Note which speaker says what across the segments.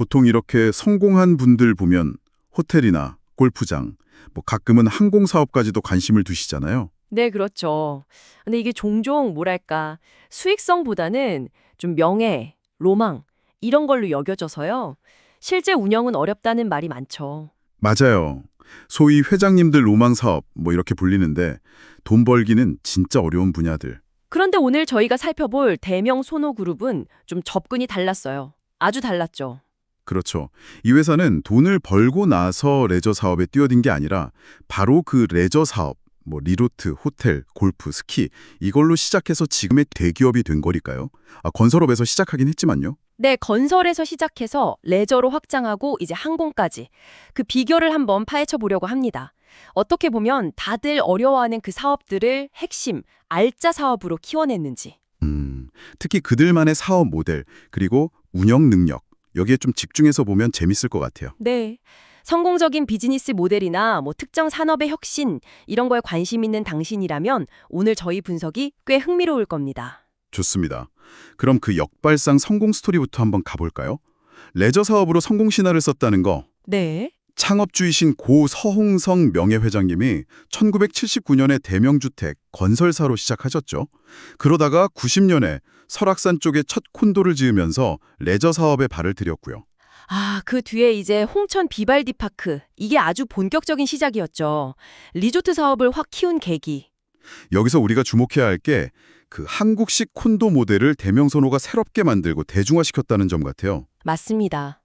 Speaker 1: 보통 이렇게 성공한 분들 보면 호텔이나 골프장, 뭐 가끔은 항공 사업까지도 관심을 두시잖아요.
Speaker 2: 네, 그렇죠. 근데 이게 종종 뭐랄까 수익성보다는 좀 명예, 로망 이런 걸로 여겨져서요. 실제 운영은 어렵다는 말이 많죠.
Speaker 1: 맞아요. 소위 회장님들 로망 사업 뭐 이렇게 불리는데 돈 벌기는 진짜 어려운 분야들.
Speaker 2: 그런데 오늘 저희가 살펴볼 대명 소노 그룹은 좀 접근이 달랐어요. 아주 달랐죠.
Speaker 1: 그렇죠. 이 회사는 돈을 벌고 나서 레저 사업에 뛰어든 게 아니라 바로 그 레저 사업, 뭐 리조트, 호텔, 골프, 스키 이걸로 시작해서 지금의 대기업이 된 거니까요. 아, 건설업에서 시작하긴 했지만요.
Speaker 2: 네, 건설에서 시작해서 레저로 확장하고 이제 항공까지 그 비결을 한번 파헤쳐 보려고 합니다. 어떻게 보면 다들 어려워하는 그 사업들을 핵심, 알짜 사업으로 키워냈는지.
Speaker 1: 음, 특히 그들만의 사업 모델 그리고 운영 능력 여기에 좀 집중해서 보면 재밌을 것 같아요.
Speaker 2: 네. 성공적인 비즈니스 모델이나 뭐 특정 산업의 혁신 이런 거에 관심 있는 당신이라면 오늘 저희 분석이 꽤 흥미로울 겁니다.
Speaker 1: 좋습니다. 그럼 그 역발상 성공 스토리부터 한번 가볼까요? 레저 사업으로 성공 신화를 썼다는 거
Speaker 2: 네.
Speaker 1: 창업주이신 고 서홍성 명예회장님이 1979년에 대명주택 건설사로 시작하셨죠. 그러다가 90년에 설악산 쪽에 첫 콘도를 지으면서 레저 사업에 발을 들였고요.
Speaker 2: 아, 그 뒤에 이제 홍천 비발디 파크. 이게 아주 본격적인 시작이었죠. 리조트 사업을 확 키운 계기.
Speaker 1: 여기서 우리가 주목해야 할 게 그 한국식 콘도 모델을 대명선호가 새롭게 만들고 대중화시켰다는 점 같아요.
Speaker 2: 맞습니다.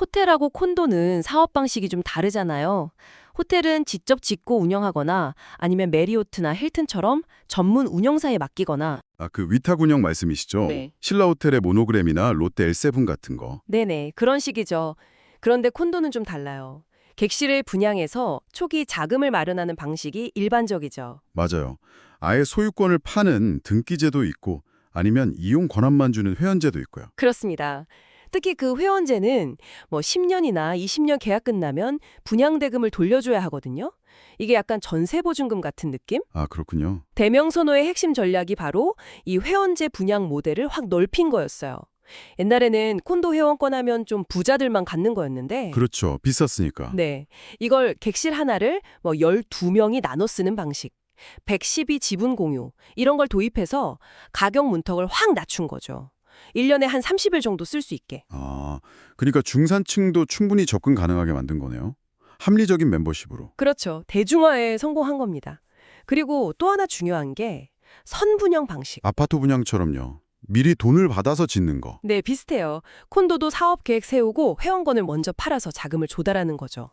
Speaker 2: 호텔하고 콘도는 사업 방식이 좀 다르잖아요. 호텔은 직접 짓고 운영하거나 아니면 메리오트나 힐튼처럼 전문 운영사에 맡기거나
Speaker 1: 아, 그 위탁 운영 말씀이시죠?
Speaker 2: 네.
Speaker 1: 신라 호텔의 모노그램이나 롯데 L7 같은 거.
Speaker 2: 네네, 그런 식이죠. 그런데 콘도는 좀 달라요. 객실을 분양해서 초기 자금을 마련하는 방식이 일반적이죠.
Speaker 1: 맞아요. 아예 소유권을 파는 등기제도 있고 아니면 이용 권한만 주는 회원제도 있고요.
Speaker 2: 그렇습니다. 특히 그 회원제는 뭐 10년이나 20년 계약 끝나면 분양대금을 돌려줘야 하거든요. 이게 약간 전세보증금 같은 느낌?
Speaker 1: 아, 그렇군요.
Speaker 2: 대명선호의 핵심 전략이 바로 이 회원제 분양 모델을 확 넓힌 거였어요. 옛날에는 콘도 회원권 하면 좀 부자들만 갖는 거였는데
Speaker 1: 그렇죠. 비쌌으니까.
Speaker 2: 네. 이걸 객실 하나를 뭐 12명이 나눠 쓰는 방식. 112 지분 공유. 이런 걸 도입해서 가격 문턱을 확 낮춘 거죠. 1년에 한 30일 정도 쓸 수 있게.
Speaker 1: 아, 그러니까 중산층도 충분히 접근 가능하게 만든 거네요. 합리적인 멤버십으로.
Speaker 2: 그렇죠. 대중화에 성공한 겁니다. 그리고 또 하나 중요한 게 선분양 방식.
Speaker 1: 아파트 분양처럼요. 미리 돈을 받아서 짓는 거.
Speaker 2: 네, 비슷해요. 콘도도 사업 계획 세우고 회원권을 먼저 팔아서 자금을 조달하는 거죠.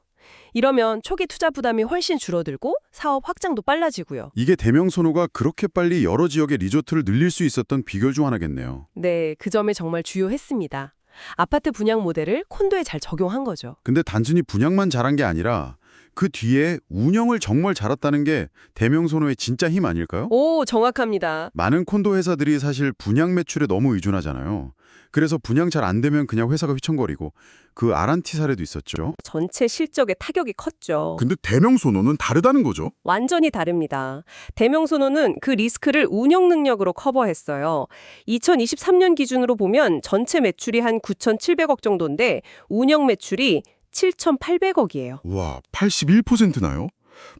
Speaker 2: 이러면 초기 투자 부담이 훨씬 줄어들고 사업 확장도 빨라지고요.
Speaker 1: 이게 대명선호가 그렇게 빨리 여러 지역의 리조트를 늘릴 수 있었던 비결 중 하나겠네요.
Speaker 2: 네, 그 점이 정말 주요했습니다. 아파트 분양 모델을 콘도에 잘 적용한 거죠.
Speaker 1: 근데 단순히 분양만 잘한 게 아니라 그 뒤에 운영을 정말 잘했다는 게 대명선호의 진짜 힘 아닐까요?
Speaker 2: 오, 정확합니다.
Speaker 1: 많은 콘도 회사들이 사실 분양 매출에 너무 의존하잖아요. 그래서 분양 잘 안 되면 그냥 회사가 휘청거리고 그 아란티 사례도 있었죠.
Speaker 2: 전체 실적에 타격이 컸죠.
Speaker 1: 근데 대명선호는 다르다는 거죠.
Speaker 2: 완전히 다릅니다. 대명선호는 그 리스크를 운영 능력으로 커버했어요. 2023년 기준으로 보면 전체 매출이 한 9,700억 정도인데 운영 매출이 7,800억이에요.
Speaker 1: 와, 81%나요?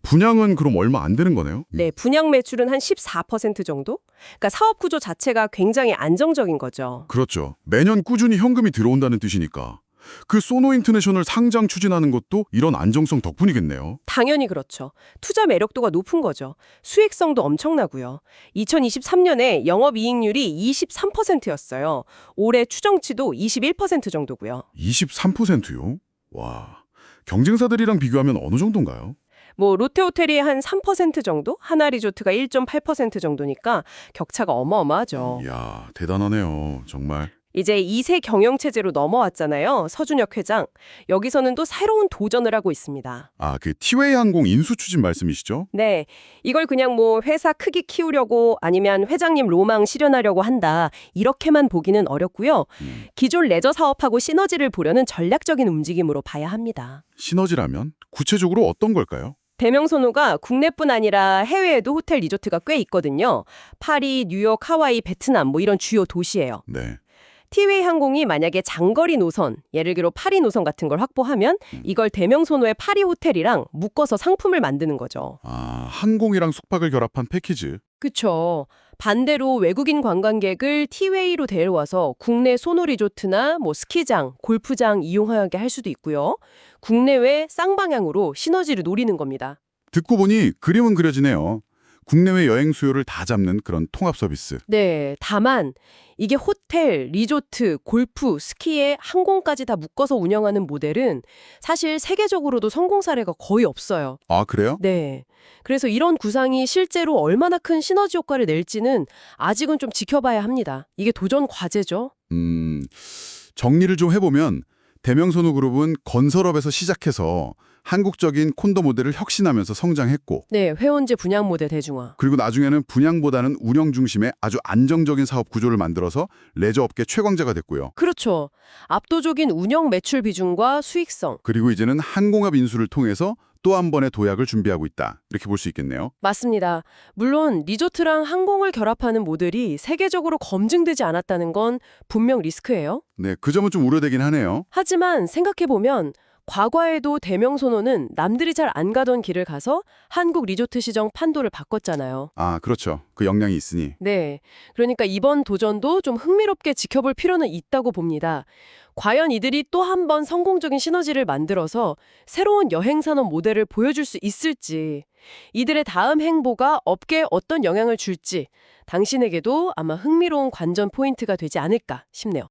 Speaker 1: 분양은 그럼 얼마 안 되는 거네요?
Speaker 2: 네, 분양 매출은 한 14% 정도? 그러니까 사업 구조 자체가 굉장히 안정적인 거죠.
Speaker 1: 그렇죠. 매년 꾸준히 현금이 들어온다는 뜻이니까. 그 소노 인터내셔널 상장 추진하는 것도 이런 안정성 덕분이겠네요.
Speaker 2: 당연히 그렇죠. 투자 매력도가 높은 거죠. 수익성도 엄청나고요. 2023년에 영업이익률이 23%였어요. 올해 추정치도 21% 정도고요.
Speaker 1: 23%요? 와, 경쟁사들이랑 비교하면 어느 정도인가요?
Speaker 2: 뭐 롯데호텔이 한 3% 정도, 하나 리조트가 1.8% 정도니까 격차가 어마어마하죠.
Speaker 1: 이야, 대단하네요. 정말.
Speaker 2: 이제 2세 경영체제로 넘어왔잖아요. 서준혁 회장. 여기서는 또 새로운 도전을 하고 있습니다.
Speaker 1: 아, 그 티웨이 항공 인수 추진 말씀이시죠?
Speaker 2: 네. 이걸 그냥 뭐 회사 크기 키우려고 아니면 회장님 로망 실현하려고 한다. 이렇게만 보기는 어렵고요.
Speaker 1: 음.
Speaker 2: 기존 레저 사업하고 시너지를 보려는 전략적인 움직임으로 봐야 합니다.
Speaker 1: 시너지라면 구체적으로 어떤 걸까요?
Speaker 2: 대명선호가 국내뿐 아니라 해외에도 호텔 리조트가 꽤 있거든요. 파리, 뉴욕, 하와이, 베트남 뭐 이런 주요 도시예요.
Speaker 1: 네.
Speaker 2: 티웨이 항공이 만약에 장거리 노선, 예를 들어 파리 노선 같은 걸 확보하면 이걸 대명소노의 파리 호텔이랑 묶어서 상품을 만드는 거죠.
Speaker 1: 아, 항공이랑 숙박을 결합한 패키지.
Speaker 2: 그쵸. 반대로 외국인 관광객을 티웨이로 데려와서 국내 소노 리조트나 뭐 스키장, 골프장 이용하게 할 수도 있고요. 국내외 쌍방향으로 시너지를 노리는 겁니다.
Speaker 1: 듣고 보니 그림은 그려지네요. 국내외 여행 수요를 다 잡는 그런 통합 서비스.
Speaker 2: 네, 다만 이게 호텔, 리조트, 골프, 스키에 항공까지 다 묶어서 운영하는 모델은 사실 세계적으로도 성공 사례가 거의 없어요.
Speaker 1: 아, 그래요?
Speaker 2: 네. 그래서 이런 구상이 실제로 얼마나 큰 시너지 효과를 낼지는 아직은 좀 지켜봐야 합니다. 이게 도전 과제죠.
Speaker 1: 음, 정리를 좀 해보면 대명선우 그룹은 건설업에서 시작해서 한국적인 콘도 모델을 혁신하면서 성장했고
Speaker 2: 네, 회원제 분양 모델 대중화.
Speaker 1: 그리고 나중에는 분양보다는 운영 중심의 아주 안정적인 사업 구조를 만들어서 레저업계 최강자가 됐고요.
Speaker 2: 그렇죠. 압도적인 운영 매출 비중과 수익성.
Speaker 1: 그리고 이제는 항공업 인수를 통해서 또 한 번의 도약을 준비하고 있다. 이렇게 볼 수 있겠네요.
Speaker 2: 맞습니다. 물론 리조트랑 항공을 결합하는 모델이 세계적으로 검증되지 않았다는 건 분명 리스크예요.
Speaker 1: 네, 그 점은 좀 우려되긴 하네요.
Speaker 2: 하지만 생각해보면 과거에도 대명소노는 남들이 잘 안 가던 길을 가서 한국 리조트 시정 판도를 바꿨잖아요.
Speaker 1: 아, 그렇죠. 그 역량이 있으니.
Speaker 2: 네. 그러니까 이번 도전도 좀 흥미롭게 지켜볼 필요는 있다고 봅니다. 과연 이들이 또 한 번 성공적인 시너지를 만들어서 새로운 여행산업 모델을 보여줄 수 있을지, 이들의 다음 행보가 업계에 어떤 영향을 줄지, 당신에게도 아마 흥미로운 관전 포인트가 되지 않을까 싶네요.